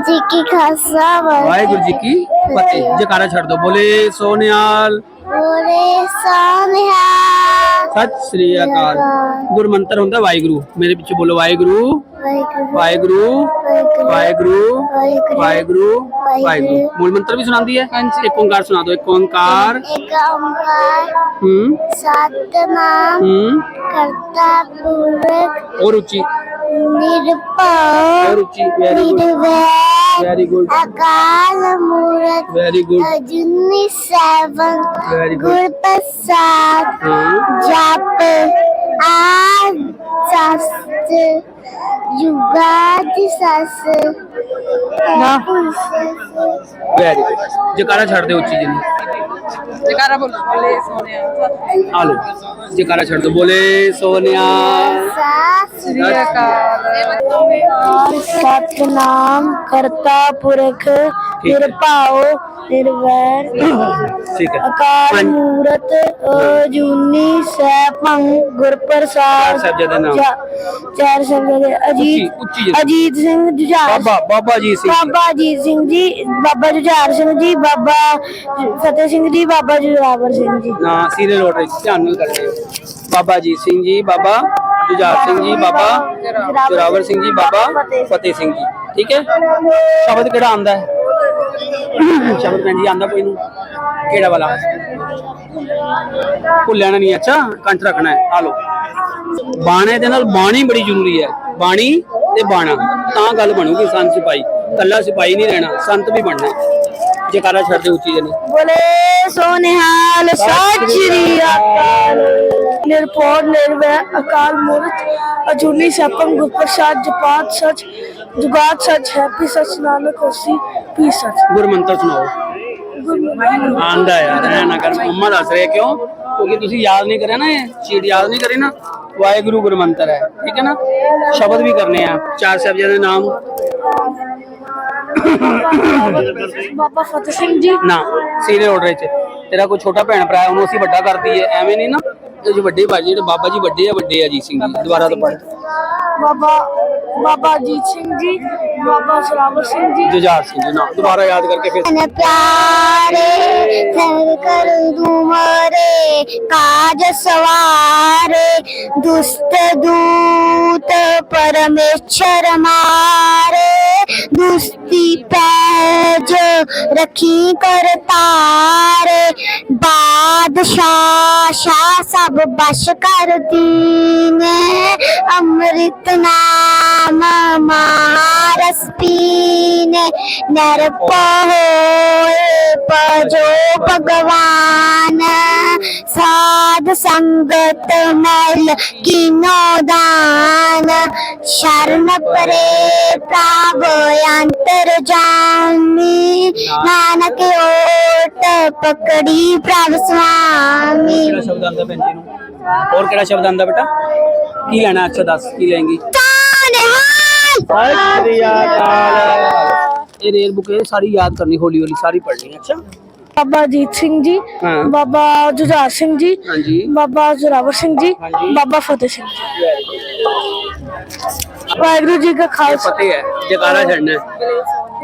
ਜੀ ਕੀ ਖਾਲਸਾ ਵਾਹਿਗੁਰੂ ਜੀ ਕੀ ਫਤਿਹ। ਜਕਾਰਾ ਛੱਡ ਦੋ। ਬੋਲੇ ਸੋਨਿਆਲ। ਬੋਲੇ ਸੋਨਿਆਲ। ਸਤਿ ਸ੍ਰੀ ਅਕਾਲ। ਗੁਰਮੰਤਰ ਹੁੰਦਾ ਵਾਹਿਗੁਰੂ। ਮੇਰੇ ਪਿੱਛੇ ਬੋਲੋ ਵਾਹਿਗੁਰੂ। ਵਾਹਿਗੁਰੂ। ਵਾਹਿਗੁਰੂ। ਵਾਹਿਗੁਰੂ। ਵਾਹਿਗੁਰੂ। ਮੂਲ ਮੰਤਰ ਵੀ ਸੁਣਾਉਂਦੀ ਹੈ? ਇੱਕ ਓੰਕਾਰ ਸੁਣਾ ਦਿਓ। ਇੱਕ ਓੰਕਾਰ। ਇੱਕ ਓੰਕਾਰ। ਹੂੰ। ਸਤਨਾਮ। ਹੂੰ। ਕਰਤਾ ਪੁਰਖ। ਔਰ ਉੱਚੀ। ਨਿਰਭਉ ਔਰ ਉੱਚੀ ਵੈਰੀ ਗੁੱਡ ਨਿਰਵੈਰ ਵੈਰੀ ਗੁੱਡ ਅਕਾਲ ਮੂਰਤ ਵੈਰੀ ਗੁੱਡ ਅਜੂਨੀ ਸੈਵਨ ਵੈਰੀ ਗੁੱਡ ਗੁਰ ਪ੍ਰਸਾਦ ਜਪ ਆ ਸਸ ਯੁਗਾਦ ਸਸ ਨਾ। ਵੈਰੀ ਗੁੱਡ ਜਕਾਰਾ ਛੱਡ ਦਿਓ ਉੱਚੀ ਜੀ ਜਕਾਰਾ ਬੋਲੋ। ਬੋਲੇ ਸੋਨਿਆ ਆ ਲੋ ਜਕਾਰਾ ਛੱਡ ਦਿਓ। ਬੋਲੇ ਸੋਨਿਆ ਸਸ ਸ੍ਰੀ ਅਕਾਲ। ਸਤਨਾਮ ਕਰਤਾ ਪੁਰਖ ਨਿਰਭਉ ਨਿਰਵੈਰ ਹੈ। ਅਕਾਲ ਮੂਰਤ ਅਜੂਨੀ ਸੈਭੰ ਗੁਰ ਪ੍ਰਸਾਦ ਚਾਰ ਸ਼ਬਦ ਦੇ ਅਜੀਤ ਜੀ। ਅਜੀਤ ਸਿੰਘ ਜੁਝਾਰ ਬਾਬਾ ਬਾਬਾ ਜੀ ਸਿੰਘ ਬਾਬਾ ਅਜੀਤ ਸਿੰਘ ਜੀ ਬਾਬਾ ਜੁਝਾਰ ਸਿੰਘ ਜੀ ਬਾਬਾ ਫਤਿਹ ਸਿੰਘ ਜੀ ਬਾਬਾ ਜੁਰਾਵਰ ਸਿੰਘ ਜੀ। ਨਾ ਸੀਰੀਅਲ ਆਰਡਰ ਧਿਆਨ ਨਾਲ ਕਰਦੇ ਹੋ। ਬਾਬਾ ਜੀ ਸਿੰਘ ਜੀ ਬਾਬਾ ਜੁਝਾਰ ਸਿੰਘ ਜੀ ਬਾਬਾ ਜੋਰਾਵਰ ਸਿੰਘ ਜੀ ਬਾਬਾ ਫਤਿਹ ਸਿੰਘ ਜੀ ਠੀਕ ਹੈ? ਸ਼ਬਦ ਕਿਹੜਾ ਆਂਦਾ ਹੈ? ਸ਼ਬਦ ਭੈਣ ਜੀ ਆਂਦਾ ਕੋਈ ਨੂੰ? ਕਿਹੜਾ ਵਾਲਾ? ਭੁੱਲਿਆ ਨਾ ਨਹੀਂ ਅੱਛਾ ਕੰਠ ਰੱਖਣਾ ਹੈ ਆ ਲੋ ਬਾਣੇ ਦੇ ਨਾਲ ਬਾਣੀ ਬੜੀ ਜ਼ਰੂਰੀ ਹੈ। ਬਾਣੀ ਤੇ ਬਾਣਾ ਤਾਂ ਗੱਲ ਬਣੂਗੀ ਸੰਤ ਸਿਪਾਈ ਕੱਲਾ ਸਿਪਾਈ ਨਹੀਂ ਰਹਿਣਾ ਸੰਤ ਵੀ ਬਣਨਾ ਹੈ। ਜੈਕਾਰਾ ਛੱਡ ਦੇ ਉੱਚੀ ਜਨੇ ਬੋਲੇ ਸੋਨਿਹਾਲ ਸਤਿ ਸ਼੍ਰੀ ਅਕਾਲ। ਨਿਰਭਉ ਨਿਰਵੈ ਅਕਾਲ ਮੂਰਤ ਅਜੂਨੀ ਸੈਭੰ ਗੁਰ ਪ੍ਰਸਾਦ ਜਪਾਤ ਸਚ ਜੁਗਾਤ ਸਚ ਹੈ ਪੀ ਸਚ ਨਾਨਕ ਹੋਸੀ ਪੀ ਸਚ। ਗੁਰ ਮੰਤਰ ਸੁਣਾਓ ਆਂਦਾ ਯਾਰ ਐ ਨਾ ਕਰ ਮੰਮਾ ਦੱਸ ਰਹੇ ਕਿਉਂ? ਕਿਉਂਕਿ ਤੁਸੀਂ ਯਾਦ ਨਹੀਂ ਕਰਿਆ ਨਾ ਇਹ ਚੀਜ਼ ਯਾਦ ਨਹੀਂ ਕਰੀ ਨਾ। ਵਾਹਿਗੁਰੂ ਗੁਰ ਮੰਤਰ ਹੈ ਠੀਕ ਹੈ ਨਾ? ਸ਼ਬਦ ਵੀ ਕਰਨੇ ਆ ਚਾਰ ਸਾਹਿਬਜ਼ਾਦੇ ਦੇ ਨਾਮ। ਬਾਬਾ ਫਤਿਹ ਸਿੰਘ ਜੀ। ਨਾ ਸੀਰੀਅਲ ਆਰਡਰ ਵਿੱਚ। ਤੇਰਾ ਕੋਈ ਛੋਟਾ ਭੈਣ ਭਰਾ ਉਹਨੂੰ ਅਸੀਂ ਵੱਡਾ ਕਰਦੀ ਹੈ ਐਵੇਂ ਨਹੀਂ ਨਾ? ਜੋ ਵੱਡੇ ਭਾਜੀ ਜਿਹੜੇ ਬਾਬਾ ਜੀ ਵੱਡੇ ਆ ਵੱਡੇ ਆ ਜੀ ਸਿੰਘ ਜੀ ਦੁਬਾਰਾ ਤੋਂ ਪੜ੍ਹ। ਬਾਬਾ ਬਾਬਾ ਅਜੀਤ ਸਿੰਘ ਜੀ ਬਾਬਾ ਸਰਾਵਰ ਸਿੰਘ ਜੀ। ਜੁਝਾਰ ਸਿੰਘ ਜੀ ਨਾ ਦੁਬਾਰਾ ਯਾਦ ਕਰਕੇ ਫਿਰ। ਤਨ ਪਿਆਰੇ ਸਰ ਕਰ ਦੁਮਰੇ ਕਾਜ ਸਵਾਰੇ ਦੁਸ਼ਟ ਦੂਤ ਪਰਮੇਸ਼ਰ ਮਾਰੇ। ਦੁਸਤੀ ਪੈ ਜੋ ਰਖੀ ਕਰਤਾਰੇ। ਬਾਦਸ਼ਾਹ ਸ਼ਾ ਸਭ ਬਸ਼ ਕਰ ਦੀਨੇ ਅੰਮ੍ਰਿਤ ਨਾਮ ਮਾਰਸ ਪੀਨੇ। ਨਰ ਪਹੋਏ ਪਜੋ ਭਗਵਾਨ। ਸਾਧ ਸੰਗਤ ਮੈਲ ਕਿਨੋ ਦਾਨ ਸ਼ਰਨ ਪਰੇ ਪ੍ਰਭ ਅੰਤਰ ਜਾਮੀ। ਨਾਨਕ ਓਟ ਪਕੜੀ ਪ੍ਰਭ ਸੁਆਮੀ। ਕਿਹੜਾ ਸ਼ਬਦ ਆਂਦਾ ਭੈਣ ਜੀ ਨੂੰ? ਹੋਰ ਕਿਹੜਾ ਸ਼ਬਦ ਆਂਦਾ ਬੇਟਾ? ਕੀ ਲੈਣਾ 110 ਕੀ ਲੈਣਗੀ ਸਤਿ ਸ੍ਰੀ ਅਕਾਲ। ਇਹ ਰੇਲ ਬੁੱਕ ਸਾਰੀ ਯਾਦ ਕਰਨੀ ਹੌਲੀ ਹੌਲੀ ਸਾਰੀ ਪੜ੍ਹਨੀ ਬਾਬਾ ਅਜੀਤ ਸਿੰਘ ਜੀ ਹਾਂ। ਬਾਬਾ ਜੁਝਾਰ ਸਿੰਘ ਜੀ ਹਾਂਜੀ। ਬਾਬਾ ਜ਼ੋਰਾਵਰ ਸਿੰਘ ਜੀ ਹਾਂਜੀ। ਬਾਬਾ ਫਤਿਹ ਸਿੰਘ ਜੀ। ਵਾਹਿਗੁਰੂ ਜੀ ਕਾ ਖਾਲਸਾ। ਪਤਾ ਹੈ ਜਕਾਰਾ ਛੱਡਣਾ ਹੈ।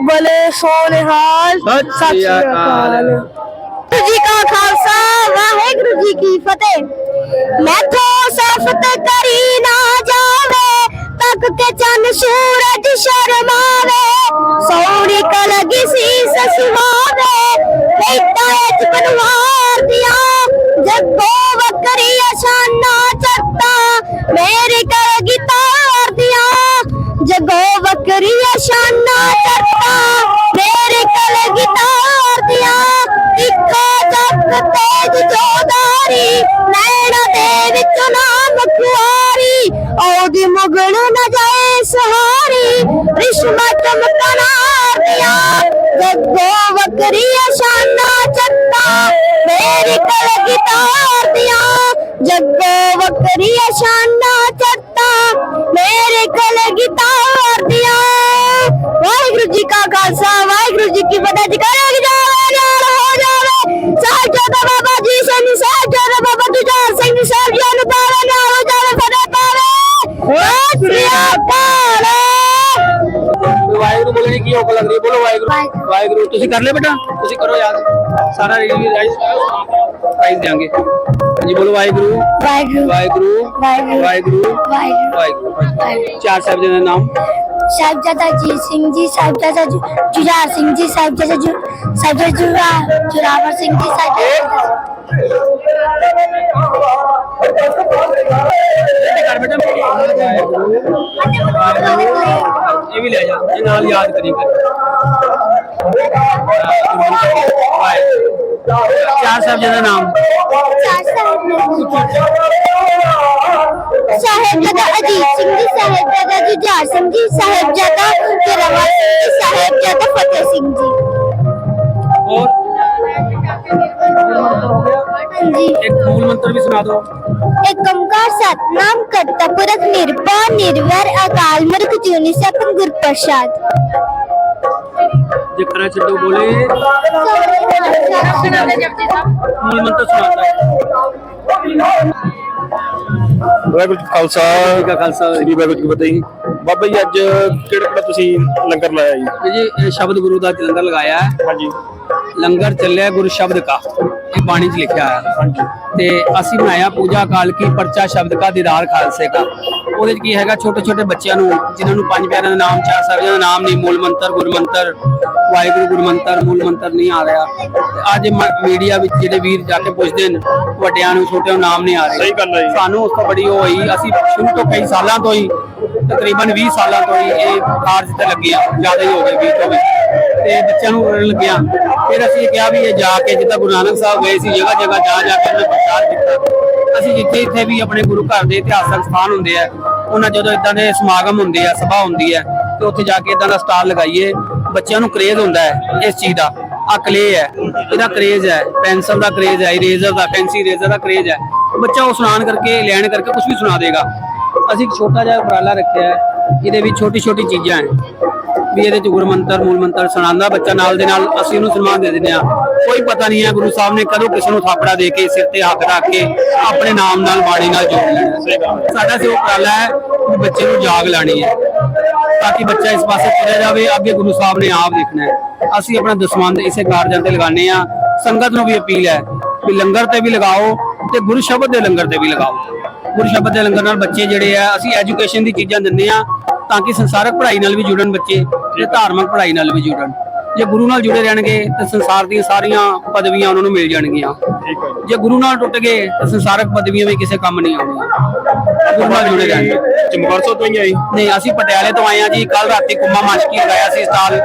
ਬਲੇ ਸੋਨਿਹਾਲ ਸਤਿ ਸ੍ਰੀ ਅਕਾਲ। ਵਾਹਿਗੁਰੂ ਜੀ ਕਾ ਖਾਲਸਾ ਵਾਹਿਗੁਰੂ ਜੀ ਕੀ ਫਤਿਹ। ਮੈਥੋਂ ਸਫਤ ਕਰੀ ਨਾ ਜਾਵੇ ਤੱਕ ਕੇ ਚੰਨ ਸੂਰਜ ਸ਼ਰਮਾਵੇ। ਸੋਹਣੀ ਕਲਗੀ ਸੀ ਸਸਵਾਵੇ ਬੇਟਾ ਇਚ ਦਿਆ। ਜੱਗੋ ਵਕਰੀ ਅਸ਼ਾਨਾ ਚੱਤਾ ਮੇਰੀ ਕਲਗੀ ਤਾਰ ਦਿਆ। ਜੱਗੋ ਵਕਰੀ ਅਸ਼ਾਨਾ ਚੱਤਾ ਮੇਰੇ ਕਲਗੀ ਤਾਰ ਦਿਆ। ਇੱਕੋ ਚੱਕ ਤੇਜ ਜੋਦਾਰੀ, ਨੈਣਾ ਦੇ ਵਿੱਚ ਨਾਮ ਖੁਆਰੀ। ਉਹਦੀ ਮੁਗਲ ਨਾ ਜਾਏ ਸਹਾਰੀ, ਰਿਸ਼ਮਾ ਚਮਕਨਾਰ ਦਿਆ। ਜੱਗੋ ਵਕਰੀ ਅਸ਼ਾਨਾ ਮੇਰੀ ਕਲਗੀ ਤਾਰ ਦਿਆ ਜੱਗੋ ਵਕਰੀ ਅਸ਼ਾਨਾ ਚੱਤਾ ਮੇਰੇ ਕਲਗੀ ਤਾਰ ਦਿਆ ਵਾਹਿਗੁਰੂ ਜੀ ਕਾ ਖਾਲਸਾ ਵਾਹਿਗੁਰੂ ਜੀ ਕੀ ਫਤਿਹ। ਜਕਾਰਾ ਜਾਵੇ ਨਾਲ ਹੋ ਜਾਵੇ। ਸਾਹਿਬਜ਼ਾਦਾ ਬਾਬਾ ਜੀ ਸਿੰਘ ਸਾਹਿਬਜ਼ਾਦਾ ਬਾਬਾ ਜੁਝਾਰ ਸਿੰਘ ਸਾਹਿਬ ਜੀ ਨੂੰ ਪਾਵੇ ਨਾਲ ਹੋ ਜਾਵੇ ਫਤਿਹ ਪਾਵੇ। ਸ੍ਰੀ ਅਕਾਲ। ਵਾਹਿਗੁਰੂ ਬੋਲਣੇ ਕੀ ਔਖ ਲੱਗ ਰਹੀ ਬੋਲੋ ਵਾਹਿਗੁਰੂ। ਵਾਹਿਗੁਰੂ। ਤੁਸੀਂ ਕਰ ਲਿਆ ਬੇਟਾ। ਤੁਸੀਂ ਕਰੋ ਯਾਦ। ਸਾਰਾ ਰਾਈਜ਼ ਪ੍ਰਾਈਜ਼ ਦਿਆਂਗੇ। ਜੀ ਬੋਲੋ ਵਾਹਿਗੁਰੂ। ਵਾਹਿਗੁਰੂ। ਵਾਹਿਗੁਰੂ। ਵਾਹਿਗੁਰੂ। ਵਾਹਿਗੁਰੂ। ਵਾਹਿਗੁਰੂ। ਚਾਰ ਸਾਹਿਬ ਦੇ ਨਾਮ। ਸਾਹਿਬਜ਼ਾਦਾ ਅਜੀਤ ਸਿੰਘ ਜੀ ਸਾਹਿਬਜ਼ਾਦਾ ਜੁ- ਜੁਝਾਰ ਸਿੰਘ ਜੀ ਸਾਹਿਬਜ਼ਾਦਾ ਜੁ- ਸਾਹਿਬਜ਼ਾਦਾ ਜੁਰਾ ਜੁਰਾਵਰ ਸਿੰਘ ਜੀ ਸਾਹਿਬਜ਼ਾਦਾ ਇਹ ਵੀ ਲੈ ਜਾ ਇਹ ਨਾਲ ਯਾਦ ਕਰੀ ਕਰ ਚਾਰ ਸਾਹਿਬ ਜੀ ਦਾ ਨਾਮ ਸਾਹਿਬਜ਼ਾਦਾ ਅਜੀਤ ਸਿੰਘ ਜੀ ਸਾਹਿਬਜ਼ਾਦਾ ਜੁਝਾਰ ਸਿੰਘ ਜੀ ਸਾਹਿਬਜ਼ਾਦਾ ਜੁਰਾਵਰ ਸਿੰਘ ਜੀ ਸਾਹਿਬਜ਼ਾਦਾ ਫਤਿਹ ਸਿੰਘ ਜੀ ਹੋਰ ਹਾਂਜੀ ਇੱਕ ਮੂਲ ਮੰਤਰ ਵੀ ਸੁਣਾ ਦਿਓ ਏਕੰਕਾਰ ਸਤਨਾਮ ਕਰਤਾ ਪੁਰਖ ਨਿਰਭਉ ਨਿਰਵੈਰ ਅਕਾਲ ਮੂਰਖ ਜੁਨੀ ਸਤਿ ਗੁਰ ਪ੍ਰਸਾਦ ਜੇ ਕਰਾ ਛੱਡੋ ਬੋਲੇ। ਮੂਲ ਮੰਤਰ ਸੁਣਾਤਾ ਹੈ ਵਾਹਿਗੁਰੂ ਜੀ ਕਾ ਖਾਲਸਾ। ਜੀ ਕਾ ਖਾਲਸਾ ਸ੍ਰੀ ਵਾਹਿਗੁਰੂ ਜੀ ਕੀ ਫਤਿਹ। ਜੀ। ਬਾਬਾ ਜੀ ਅੱਜ ਕਿਹੜਾ ਕਿਹੜਾ ਤੁਸੀਂ ਲੰਗਰ ਲਾਇਆ ਜੀ? ਜੀ ਇਹ ਸ਼ਬਦ ਗੁਰੂ ਦਾ ਲੰਗਰ ਲਗਾਇਆ। ਹੈ ਹਾਂਜੀ। ਲੰਗਰ ਚੱਲਿਆ ਗੁਰੂ ਸ਼ਬਦ ਕਾ ਇਹ ਬਾਣੀ 'ਚ ਲਿਖਿਆ ਹੈ ਤੇ ਅਸੀਂ ਬਣਾਇਆ ਪੂਜਾ ਕਾਲ ਕੀ ਪਰਚਾ ਸ਼ਬਦ ਕਾ ਦੀਦਾਰ ਖਾਲਸੇ ਕਾ। ਉਹਦੇ 'ਚ ਕੀ ਹੈਗਾ ਛੋਟੇ ਛੋਟੇ ਬੱਚਿਆਂ ਨੂੰ ਜਿਨ੍ਹਾਂ ਨੂੰ ਪੰਜ ਪਿਆਰਿਆਂ ਦਾ ਨਾਮ ਚਾਰ ਸਾਹਿਬਜ਼ਾਦਿਆਂ ਦਾ ਨਾਮ ਨਹੀਂ ਮੂਲ ਮੰਤਰ ਗੁਰੂ ਮੰਤਰ ਵਾਹਿਗੁਰੂ ਗੁਰੂ ਮੰਤਰ ਮੂਲ ਮੰਤਰ ਨਹੀਂ ਆ ਰਿਹਾ। ਅੱਜ ਮੀਡੀਆ ਵਿੱਚ ਜਿਹੜੇ ਵੀਰ ਜਾ ਕੇ ਪੁੱਛਦੇ ਨੇ ਵੱਡਿਆਂ ਨੂੰ ਛੋਟਿਆਂ ਨੂੰ ਨਾਮ ਨਹੀਂ ਆ ਰਹੇ ਸਹੀ ਗੱਲ ਹੈ। ਸਾਨੂੰ ਉਸ ਤੋਂ ਬੜੀ ਉਹ ਹੋਈ ਅਸੀਂ ਸ਼ੁਰੂ ਤੋਂ ਕਈ ਸਾਲਾਂ ਤੋਂ ਹੀ ਤਕਰੀਬਨ 20 ਸਾਲਾਂ ਤੋਂ ਹੀ ਇਹ ਕਾਰਜ ਤੇ ਲੱਗੇ ਆ ਜ਼ਿਆਦਾ ਹੀ ਹੋ ਗਏ 20 ਤੋਂ ਵੀ। ਤੇ ਬੱਚਿਆਂ ਨੂੰ ਕਰਨ ਲੱਗਿਆ। ਫਿਰ ਅਸੀਂ ਕਿਹਾ ਵੀ ਇਹ ਜਾ ਕੇ ਜਿੱਦਾਂ ਗੁਰੂ ਨਾਨਕ ਸਾਹਿਬ ਗਏ ਸੀ, ਜਗ੍ਹਾ ਜਗ੍ਹਾ ਜਾ ਜਾ ਕੇ ਉਹਨਾਂ ਪ੍ਰਚਾਰ ਕੀਤਾ। ਅਸੀਂ ਜਿੱਥੇ ਇੱਥੇ ਵੀ ਆਪਣੇ ਗੁਰੂ ਘਰ ਦੇ ਇਤਿਹਾਸਕ ਸਥਾਨ ਹੁੰਦੇ ਆ, ਉਹਨਾਂ ਜਦੋਂ ਇਦਾਂ ਦੇ ਸਮਾਗਮ ਹੁੰਦੇ ਆ, ਸਭਾ ਹੁੰਦੀ ਹੈ ਤੇ ਉੱਥੇ ਜਾ ਕੇ ਇਦਾਂ ਦਾ ਸਟਾਲ ਲਗਾਈਏ, ਬੱਚਿਆਂ ਨੂੰ ਕਰੇਜ਼ ਹੁੰਦਾ ਹੈ ਇਸ ਚੀਜ਼ ਦਾ। ਆ ਕਲੇ ਹੈ, ਇਹਦਾ ਕਰੇਜ਼ ਹੈ, ਪੈਨਸਲ ਦਾ ਕਰੇਜ਼ ਹੈ, ਇਰੇਜ਼ਰ ਦਾ ਫੈਂਸੀ ਇਰੇਜ਼ਰ ਦਾ ਕਰੇਜ਼ ਹੈ। ਬੱਚਾ ਉਹ ਸੁਣਾਨ ਕਰਕੇ, ਲੈਣ ਕਰਕੇ ਕੁਝ ਵੀ ਸੁਣਾ ਦੇਗਾ। ਅਸੀਂ ਇੱਕ ਛੋਟਾ ਜਿਹਾ ਉਪਰਾਲਾ ਰੱਖਿਆ ਹੈ ਇਹਦੇ ਵਿੱਚ ਛੋਟੀ ਛੋਟੀ ਚੀਜ਼ਾਂ ਹੈ। ਵੀ ਇਹਦੇ ਚ ਗੁਰੂ ਮੰਤਰ, ਮੂਲ ਮੰਤਰ ਸੁਣਾਉਂਦਾ ਬੱਚਾ ਨਾਲ ਦੇ ਨਾਲ, ਅਸੀਂ ਉਹਨੂੰ ਸਨਮਾਨ ਦੇ ਦਿੰਦੇ ਆ ਕੋਈ ਪਤਾ ਨਹੀਂ ਹੈ ਗੁਰੂ ਸਾਹਿਬ ਨੇ ਕਦੋਂ ਕਿਸੇ ਨੂੰ ਥਾਪੜਾ ਦੇ ਕੇ, ਸਿਰ ਤੇ ਹੱਥ ਰੱਖ ਕੇ ਆਪਣੇ ਨਾਮ ਨਾਲ, ਬਾਣੀ ਨਾਲ ਜੋੜ ਸਾਡਾ ਸਿਰ ਉਪਰਾਲਾ ਹੈ ਵੀ ਬੱਚੇ ਨੂੰ ਜਾਗ ਲਾਣੀ ਹੈ, ਤਾਂ ਕਿ ਬੱਚਾ ਇਸ ਪਾਸੇ ਤੁਰਿਆ ਜਾਵੇ। ਅੱਗੇ ਗੁਰੂ ਸਾਹਿਬ ਨੇ ਆਪ ਦੇਖਣਾ ਹੈ। ਅਸੀਂ ਆਪਣਾ ਦਸਵੰਦ ਇਸੇ ਕਾਰਜਾਂ ਤੇ ਲਗਾਉਂਦੇ ਆ ਸੰਗਤ ਨੂੰ ਵੀ ਅਪੀਲ ਹੈ ਵੀ ਲੰਗਰ ਤੇ ਵੀ ਲਗਾਓ ਤੇ ਗੁਰੂ ਸ਼ਬਦ ਦੇ ਲੰਗਰ ਤੇ ਵੀ ਲਗਾਓ। ਗੁਰੂ ਸ਼ਬਦ ਦੇ ਲੰਗਰ ਨਾਲ ਬੱਚੇ ਜਿਹੜੇ ਆ, ਅਸੀਂ ਐਜੂਕੇਸ਼ਨ ਦੀ ਚੀਜ਼ਾਂ ਦਿੰਦੇ ਆ ਤਾਂ ਕਿ ਸੰਸਾਰਕ ਪੜ੍ਹਾਈ ਨਾਲ ਵੀ ਜੁੜਨ ਬੱਚੇ ਤੇ ਧਾਰਮਿਕ ਪੜ੍ਹਾਈ ਨਾਲ ਵੀ ਜੁੜਨ। ਜੇ ਗੁਰੂ ਨਾਲ ਜੁੜੇ ਰਹਿਣਗੇ ਤੇ ਸੰਸਾਰ ਦੀਆਂ ਸਾਰੀਆਂ ਪਦਵੀਆਂ ਉਹਨਾਂ ਨੂੰ ਮਿਲ ਜਾਣਗੀਆਂ। ਜੀ। ਗੁਰੂ ਨਾਲ ਟੁੱਟ ਗਏ ਤਾਂ ਸੰਸਾਰਕ ਪਦਵੀਆਂ ਵੀ ਕਿਸੇ ਕੰਮ ਨਹੀਂ ਆਉਣਗੀਆਂ ਗੁਰੂ ਨਾਲ ਜੁੜੇ ਰਹਿਣਗੇ ਚਮਕੌਰ ਤੋਂ ਹੀ ਆਈ? ਨਹੀਂ ਅਸੀਂ ਪਟਿਆਲੇ ਤੋਂ ਆਏ ਆ ਜੀ। ਕੱਲ ਰਾਤੀ ਕੁੰਮਾ ਮਾਸ਼ਕੀ ਲਗਾਇਆ ਸੀ ਸਟਾਲ।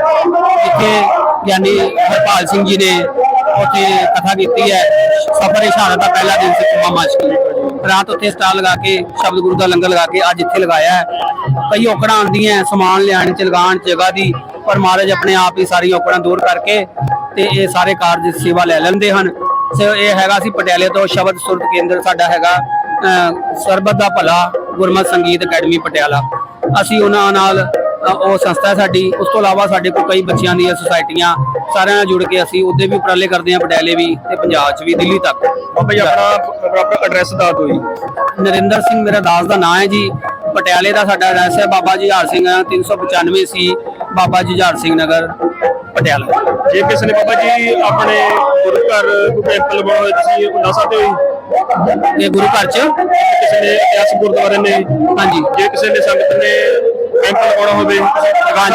ਜਿੱਥੇ ਗਿਆਨੀ ਹਰਪਾਲ ਸਿੰਘ ਜੀ ਨੇ ਉੱਥੇ ਕਥਾ ਕੀਤੀ ਹੈ। ਸਫਰ ਇਸ਼ਾਰਾ ਦਾ ਪਹਿਲਾ ਦਿਨ ਸੀ ਕੁੰਮਾ ਮਾਸ਼ਕੀ। ਰਾਤ ਉੱਥੇ ਸਟਾਲ ਲਗਾ ਕੇ, ਸ਼ਬਦ ਗੁਰੂ ਦਾ ਲੰਗਰ ਲਗਾ ਕੇ ਅੱਜ ਇੱਥੇ ਲਗਾਇਆ ਹੈ। ਕਈ ਔਕੜਾਂ ਆਉਂਦੀਆਂ ਸਮਾਨ ਲਿਆਉਣ ਚ, ਲਗਾਉਣ ਜਗ੍ਹਾ ਦੀ, ਪਰ ਮਹਾਰਾਜ ਆਪਣੇ ਆਪ ਹੀ ਸਾਰੀ ਔਕੜਾਂ ਦੂਰ ਕਰਕੇ ਤੇ ਇਹ ਸਾਰੇ ਕਾਰਜ ਸੇਵਾ ਲੈ ਲੈਂਦੇ ਹਨ। ਸੋ ਇਹ ਹੈਗਾ ਸੀ ਪਟਿਆਲੇ ਤੋਂ ਸ਼ਬਦ ਸੁਰਤ ਕੇਂਦਰ, ਸਾਡਾ ਹੈਗਾ ਸਰਬਤ ਦਾ ਭਲਾ ਗੁਰਮਤ ਸੰਗੀਤ ਅਕੈਡਮੀ ਪਟਿਆਲਾ। ਅਸੀਂ ਉਹਨਾਂ ਨਾਲ ਉਹ ਸੰਸਥਾ ਸਾਡੀ ਉਸ ਤੋਂ ਇਲਾਵਾ ਸਾਡੇ ਕੋਲ ਕਈ ਬੱਚਿਆਂ ਦੀਆਂ ਸੁਸਾਇਟੀਆਂ ਸਾਰਿਆਂ ਨਾਲ ਜੁੜ ਕੇ ਅਸੀਂ ਉਹਦੇ ਵੀ ਉਪਰਾਲੇ ਕਰਦੇ ਹਾਂ ਪਟਿਆਲੇ ਵੀ ਤੇ ਪੰਜਾਬ 'ਚ ਵੀ ਦਿੱਲੀ ਤੱਕ। ਬਾਬਾ ਜੀ ਆਪਣਾ ਆਪਣਾ ਐਡਰੈਸ ਦੱਸ ਦਿਓ ਜੀ। ਨਰਿੰਦਰ ਸਿੰਘ ਮੇਰਾ ਦਾਸ ਦਾ ਨਾਮ ਹੈ ਜੀ। ਪਟਿਆਲੇ ਦਾ ਸਾਡਾ ਐਡਰੈਸ ਹੈ ਬਾਬਾ ਜੁਝਾਰ ਸਿੰਘ 395 ਸੀ ਬਾਬਾ ਜੁਝਾਰ ਸਿੰਘ ਨਗਰ ਪਟਿਆਲਾ। ਜੇ ਕਿਸੇ ਨੇ ਬਾਬਾ ਜੀ ਆਪਣੇ ਗੁਰੂ ਘਰ ਕੋਈ ਟੈਂਪਲ ਬਣਾਉਣਾ ਤੁਸੀਂ ਉਹ ਦੱਸ ਸਕਦੇ ਹੋ ਜੀ? ਤੇ ਗੁਰੂ ਘਰ 'ਚ? ਕਿਸੇ ਨੇ ਇਤਿਹਾਸ ਗੁਰਦੁਆਰੇ ਨੇ ਹਾਂਜੀ। ਜੇ ਕਿਸੇ ਨੇ ਸੰਗਤ ਨੇ ਕੈਂਪ ਲਗਾਉਣਾ ਹੋਵੇ ਲਗਾਉਣ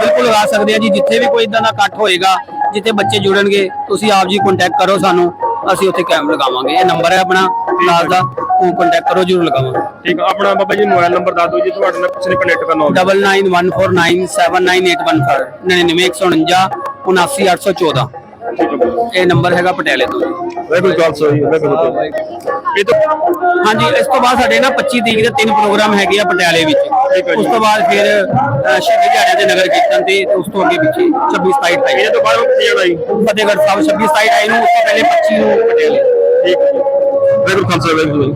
ਬਿਲਕੁਲ ਲਗਾ ਸਕਦੇ ਆ ਜੀ ਜਿੱਥੇ ਵੀ ਕੋਈ ਇਦਾਂ ਦਾ ਇਕੱਠ ਹੋਏਗਾ ਜਿੱਥੇ ਬੱਚੇ ਜੁੜਨਗੇ ਤੁਸੀਂ ਆਪ ਜੀ ਕੰਟੈਕਟ ਕਰੋ ਸਾਨੂੰ ਅਸੀਂ ਉੱਥੇ ਕੈਂਪ ਲਗਾਵਾਂਗੇ। ਇਹ ਨੰਬਰ ਹੈ ਆਪਣਾ ਕਲਾਸ ਦਾ ਉਹ ਕੰਟੈਕਟ ਕਰੋ ਜਰੂਰ ਲਗਾਵਾਂਗੇ। ਠੀਕ ਆਪਣਾ ਬਾਬਾ ਜੀ ਮੋਬਾਈਲ ਨੰਬਰ ਦੱਸ ਦਿਓ ਜੀ ਤੁਹਾਡੇ ਨਾਲ ਕਿਸੇ ਨੇ ਕਨੈਕਟ ਕਰਨਾ ਹੋਵੇ। 99149799814 99149 79814 ਇਹ ਨੰਬਰ ਹੈਗਾ ਪਟਿਆਲੇ ਤੋਂ ਵਾਹਿਗੁਰੂ ਖਾਲਸਾ ਜੀ ਵਾਹਿਗੁਰੂ। ਇਹ ਤਾਂ ਹਾਂਜੀ ਇਸ ਤੋਂ ਬਾਅਦ ਸਾਡੇ ਨਾ 25 ਤਰੀਕ ਦੇ ਤਿੰਨ ਪ੍ਰੋਗਰਾਮ ਹੈਗੇ ਆ ਪਟਿਆਲੇ ਵਿੱਚ। ਉਸ ਤੋਂ ਬਾਅਦ ਫਿਰ ਅ, ਸ਼ਹੀਦੀ ਦਿਹਾੜੇ ਦੇ ਨਗਰ ਕੀਰਤਨ ਤੇ ਤੇ ਉਸ ਤੋਂ ਅੱਗੇ ਪਿੱਛੇ 26 27 28 ਇਹਦੇ ਤੋਂ ਬਾਅਦ ਕਿੱਥੇ ਜਾਣਾ ਜੀ ਫਤਿਹਗੜ੍ਹ ਸਾਹਿਬ 26 27 28 ਨੂੰ ਉਸ ਤੋਂ ਪਹਿਲੇ 25 ਨੂੰ ਪਟਿਆਲੇ ਠੀਕ। ਵਾਹਿਗੁਰੂ ਖਾਲਸਾ ਵਾਹਿਗੁਰੂ ਜੀ